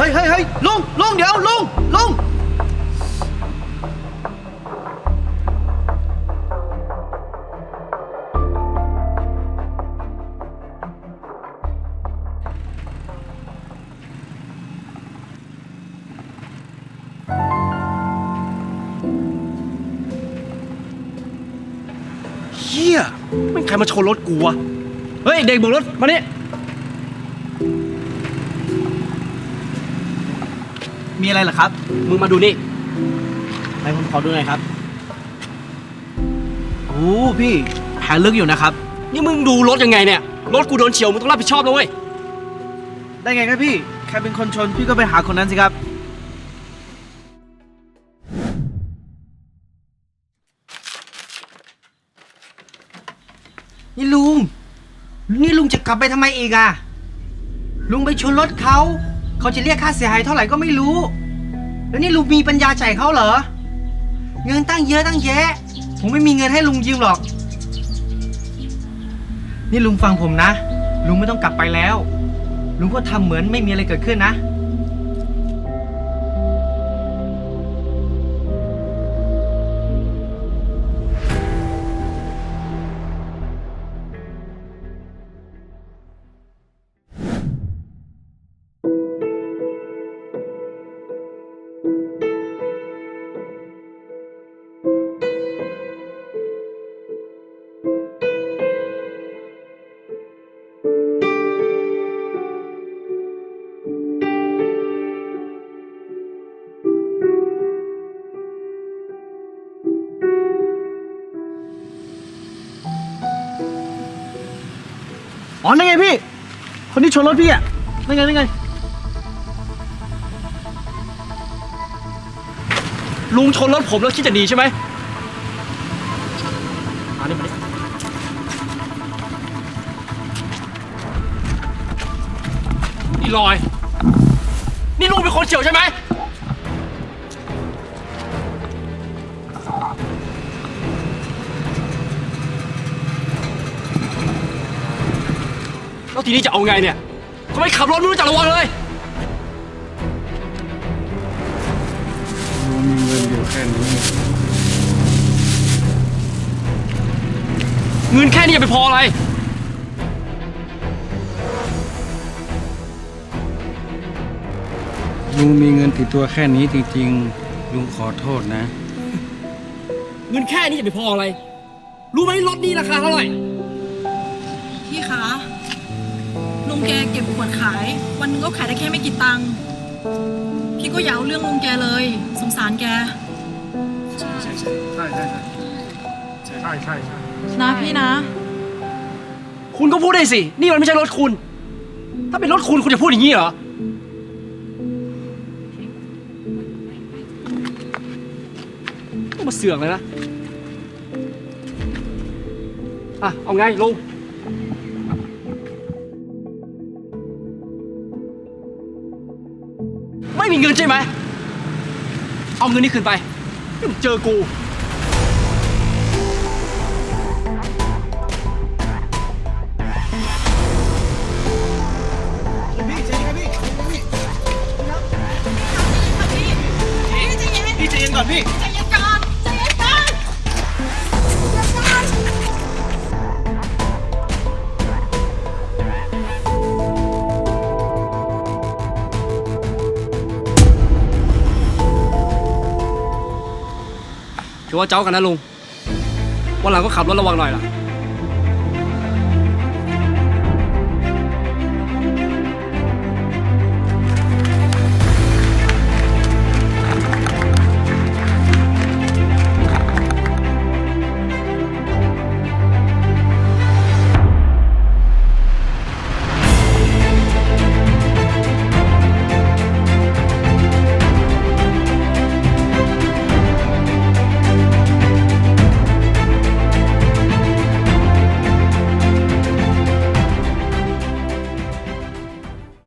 เฮ้ยเฮ้ยเฮ้ยลุงลุงเดี๋ยวลุงลุงเฮียไม่งใครมาชนรถกูวะ เฮ้ย เด็กบกรถ มานี่ มีอะไรเหรอครับ มึงมาดูนี่ไหนผมขอดูหน่อยครับ โอ้พี่แผลลึกอยู่นะครับ นี่มึงดูรถยังไงเนี่ย รถกูโดนเฉียวมึงต้องรับผิดชอบนะเว้ย ได้ไงครับพี่ ใครเป็นคนชนพี่ก็ไปหาคนนั้นสิครับ นี่ลุง นี่ลุงจะกลับไปทำไมอีกอะลุงไปชนรถเขา เขาจะเรียกค่าเสียหายเท่าไหร่ก็ไม่รู้ แล้วนี่ลุงมีปัญญาจ่ายเขาเหรอ เงินตั้งเยอะตั้งแยะ ผมไม่มีเงินให้ลุงยืมหรอก นี่ลุงฟังผมนะ ลุงไม่ต้องกลับไปแล้ว ลุงก็ทำเหมือนไม่มีอะไรเกิดขึ้นนะ อ๋อนั่นไงพี่ คนที่ชนรถพี่อะนั่นไงนั่นไง ลุงชนรถผมแล้วคิดจะหนีใช่ไหมมานี่มานี่นี่ลอย นี่ลุงเป็นคนเฉียวใช่ไหม แล้วทีนี้จะเอาไงเนี่ยทำไมขับรถไม่รู้จักระวังเลยมีเงินอยู่แค่นี้ เงินแค่นี้จะไปพออะไร ลุงมีเงินติดตัวแค่นี้จริงๆ ลุงขอโทษนะ เงินแค่นี้จะไปพออะไร รู้ไหมรถนี่ราคาเท่าไหร่ พี่คะ ลุงแกเก็บขวดขาย วันนึงก็ขายได้แค่ไม่กี่ตังค์พี่ก็อย่าเอาเรื่องลุงแกเลย สงสารแกใช่ใช่ใช่ใช่ใช่ใช่ใช่นะพี่นะ คุณก็พูดได้สิ นี่มันไม่ใช่รถคุณ ถ้าเป็นรถคุณคุณจะพูดอย่างนี้เหรอต้องมาเสือกเลยนะ อะ เอาไงลุง ไม่มีเงินใช่ไหม เอาเงินนี้คืนไปเดี๋ยวมึงเจอกู พี่ใจเย็นก่อนพี่ ถือว่าเจ้ากันนะลุงวันหลังก็ขับรถระวังหน่อยล่ะ